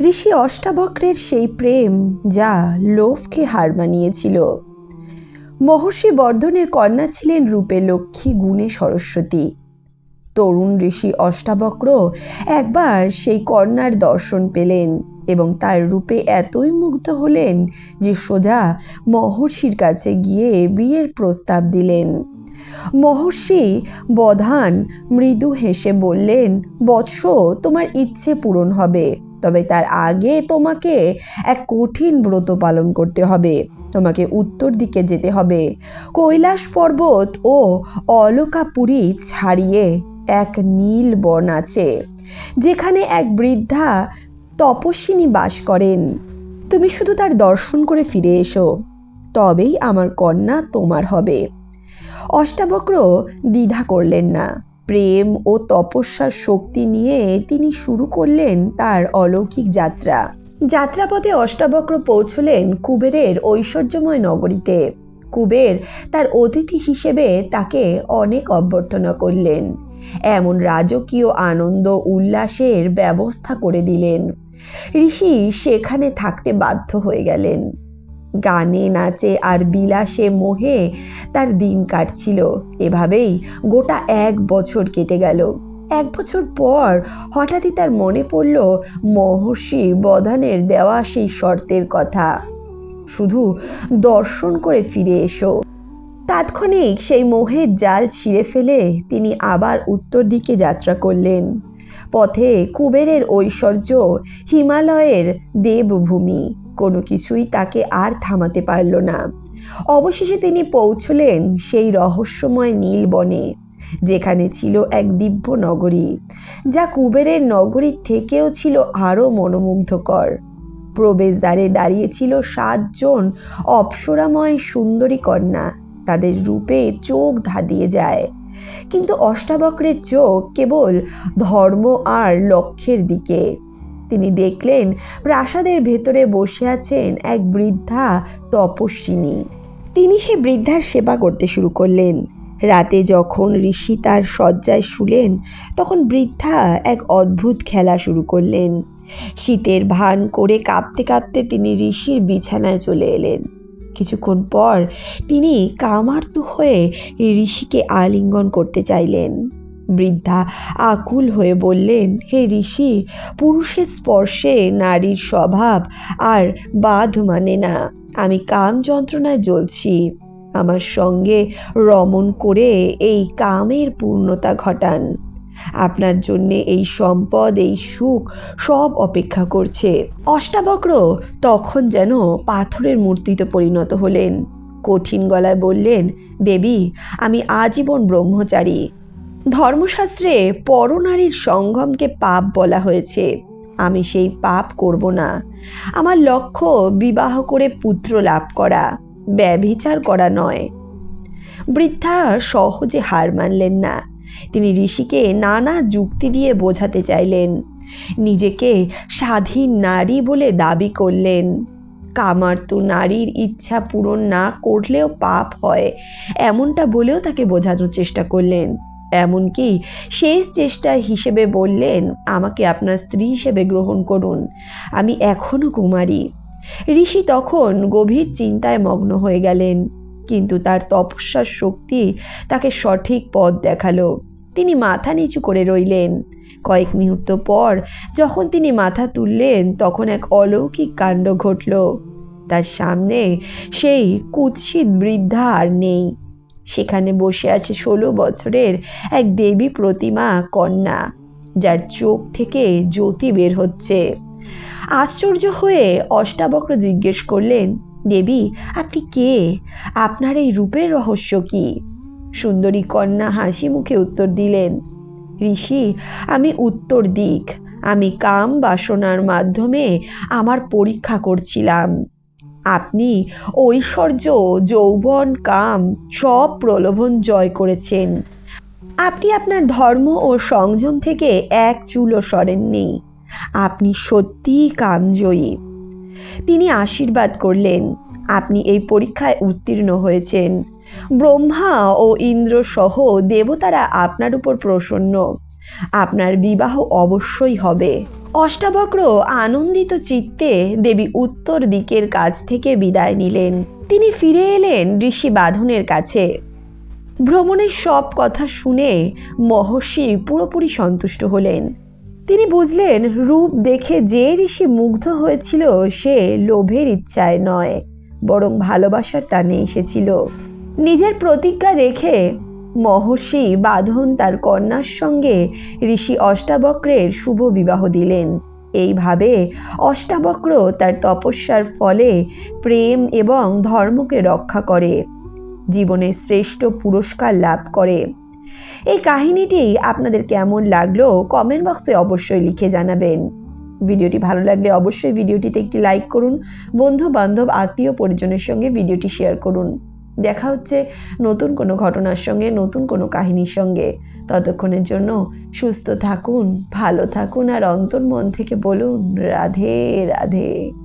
ঋষি অষ্টাবক্রের সেই প্রেম যা লোভকে হার মানিয়েছিল। মহর্ষি বর্ধনের কন্যা ছিলেন রূপে লক্ষ্মী গুণে সরস্বতী। তরুণ ঋষি অষ্টাবক্র একবার সেই কন্যার দর্শন পেলেন এবং তার রূপে এতই মুগ্ধ হলেন যে সোজা মহর্ষির কাছে গিয়ে বিয়ের প্রস্তাব দিলেন। মহর্ষি বধান মৃদু হেসে বললেন, বৎস, তোমার ইচ্ছে পূরণ হবে। তবে তার আগে তোমাকে এক কঠিন ব্রত পালন করতে হবে। তোমাকে উত্তর দিকে যেতে হবে। কৈলাস পর্বত ও অলকাপুরী ছাড়িয়ে এক নীল বন আছে, যেখানে এক বৃদ্ধা তপস্বিনী বাস করেন। তুমি শুধু তার দর্শন করে ফিরে এসো, তবেই আমার কন্যা তোমার হবে। অষ্টাবক্র দ্বিধা করলেন না। প্রেম ও তপস্যার শক্তি নিয়ে তিনি শুরু করলেন তার অলৌকিক যাত্রা। যাত্রাপথে অষ্টাবক্র পৌঁছলেন কুবেরের ঐশ্বর্যময় নগরীতে। কুবের তার অতিথি হিসেবে তাকে অনেক অভ্যর্থনা করলেন। এমন রাজকীয় আনন্দ উল্লাসের ব্যবস্থা করে দিলেন। ঋষি সেখানে থাকতে বাধ্য হয়ে গেলেন। গানে নাচে আর বিলাসে মোহে তার দিন কাটছিল। এভাবেই গোটা এক বছর কেটে গেল। এক বছর পর হঠাৎই তার মনে পড়ল মহর্ষি বধানের দেওয়া সেই শর্তের কথা। শুধু দর্শন করে ফিরে এসো। তাৎক্ষণিক সেই মোহের জাল ছিঁড়ে ফেলে তিনি আবার উত্তর দিকে যাত্রা করলেন। পথে কুবেরের ঐশ্বর্য হিমালয়ের দেবভূমি। কোনো কিছুই তাকে আর থামাতে পারল না। অবশেষে তিনি পৌঁছলেন সেই রহস্যময় নীল বনে, যেখানে ছিল এক দিব্য নগরী, যা কুবেরের নগরীর থেকেও ছিল আরও মনোমুগ্ধকর। প্রবেশদ্বারে দাঁড়িয়েছিল সাতজন অপ্সরাময় সুন্দরী কন্যা, তাদের রূপে চোখ ধাঁধিয়ে যায়। কিন্তু অষ্টাবক্রের চোখ কেবল ধর্ম আর লক্ষ্যের দিকে। তিনি দেখলেন প্রাসাদের ভেতরে বসে আছেন এক বৃদ্ধা তপস্বিনী। তিনি সেই বৃদ্ধার সেবা করতে শুরু করলেন। রাতে যখন ঋষি তার শয্যায় শুলেন, তখন বৃদ্ধা এক অদ্ভুত খেলা শুরু করলেন। শীতের ভান করে কাঁপতে কাঁপতে তিনি ঋষির বিছানায় চলে এলেন। কিছুক্ষণ পর তিনি কামার্তু হয়ে ঋষিকে আলিঙ্গন করতে চাইলেন। বৃদ্ধা আকুল হয়ে বললেন, হে ঋষি, পুরুষের স্পর্শে নারীর স্বভাব আর বাধ মানে না। আমি কাম যন্ত্রণায় জ্বলছি। আমার সঙ্গে রমণ করে এই কামের পূর্ণতা ঘটান। আপনার জন্যে এই সম্পদ, এই সুখ সব অপেক্ষা করছে। অষ্টাবক্র তখন যেন পাথরের মূর্তিতে পরিণত হলেন। কঠিন গলায় বললেন, দেবী, আমি আজীবন ব্রহ্মচারী। ধর্মশাস্ত্রে পরনারীর সঙ্গমকে পাপ বলা হয়েছে। আমি সেই পাপ করব না। আমার লক্ষ্য বিবাহ করে পুত্র লাভ করা, ব্যভিচার করা নয়। বৃদ্ধা সহজে হার মানলেন না। তিনি ঋষিকে নানা যুক্তি দিয়ে বোঝাতে চাইলেন। নিজেকে স্বাধীন নারী বলে দাবি করলেন। কামার্তু নারীর ইচ্ছা পূরণ না করলেও পাপ হয়, এমনটা বলেও তাকে বোঝানোর চেষ্টা করলেন। এমনকি শেষ চেষ্টা হিসেবে বললেন, আমাকে আপনার স্ত্রী হিসেবে গ্রহণ করুন। আমি এখনও কুমারী। ঋষি তখন গভীর চিন্তায় মগ্ন হয়ে গেলেন, কিন্তু তার তপস্যার শক্তি তাকে সঠিক পথ দেখাল। তিনি মাথা নিচু করে রইলেন। কয়েক মুহূর্ত পর যখন তিনি মাথা তুললেন, তখন এক অলৌকিক কাণ্ড ঘটল। তার সামনে সেই কুৎসিত বৃদ্ধা আর নেই। সেখানে বসে আছে ষোলো বছরের এক দেবী প্রতিমা কন্যা, যার চোখ থেকে জ্যোতি বের হচ্ছে। আশ্চর্য হয়ে অষ্টাবক্র জিজ্ঞেস করলেন, দেবী, আপনি কে? আপনার এই রূপের রহস্য কি? সুন্দরী কন্যা হাসি মুখে উত্তর দিলেন, ঋষি, আমি উত্তর দিক। আমি কাম বাসনার মাধ্যমে আমার পরীক্ষা করছিলাম। আপনি ঐশ্বর্য, যৌবন, কাম সব প্রলোভন জয় করেছেন। আপনি আপনার ধর্ম ও সংযম থেকে এক চুলও সরেননি। আপনি সত্যিই কামজয়ী। তিনি আশীর্বাদ করলেন। আপনি এই পরীক্ষায় উত্তীর্ণ হয়েছেন। ব্রহ্মা ও ইন্দ্র সহ দেবতারা আপনার উপর প্রসন্ন। আপনার বিবাহ অবশ্যই হবে। অষ্টাবক্র আনন্দিত চিত্তে দেবী উত্তর দিকের কাছ থেকে বিদায় নিলেন। তিনি ফিরে এলেন ঋষি বাঁধনের কাছে। ভ্রমণের সব কথা শুনে মহর্ষি পুরোপুরি সন্তুষ্ট হলেন। তিনি বুঝলেন, রূপ দেখে যে ঋষি মুগ্ধ হয়েছিল, সে লোভের ইচ্ছায় নয়, বরং ভালোবাসার টানে এসেছিল। নিজের প্রতিজ্ঞা রেখে মহর্ষি বাঁধন তার কন্যার সঙ্গে ঋষি অষ্টাবক্রের শুভ বিবাহ দিলেন। এইভাবে অষ্টাবক্র তার তপস্যার ফলে প্রেম এবং ধর্মকে রক্ষা করে জীবনের শ্রেষ্ঠ পুরস্কার লাভ করে। এই কাহিনীটি আপনাদের কেমন লাগল কমেন্ট বক্সে অবশ্যই লিখে জানাবেন। ভিডিওটি ভালো লাগলে অবশ্যই ভিডিওটিতে একটি লাইক করুন বন্ধু বান্ধব আত্মীয় পরিজনের সঙ্গে ভিডিওটি শেয়ার করুন। দেখা হচ্ছে নতুন কোনো ঘটনার সঙ্গে, নতুন কোনো কাহিনীর সঙ্গে। ততক্ষণের জন্য সুস্থ থাকুন, ভালো থাকুন আর অন্তর্মন থেকে বলুন, রাধে রাধে।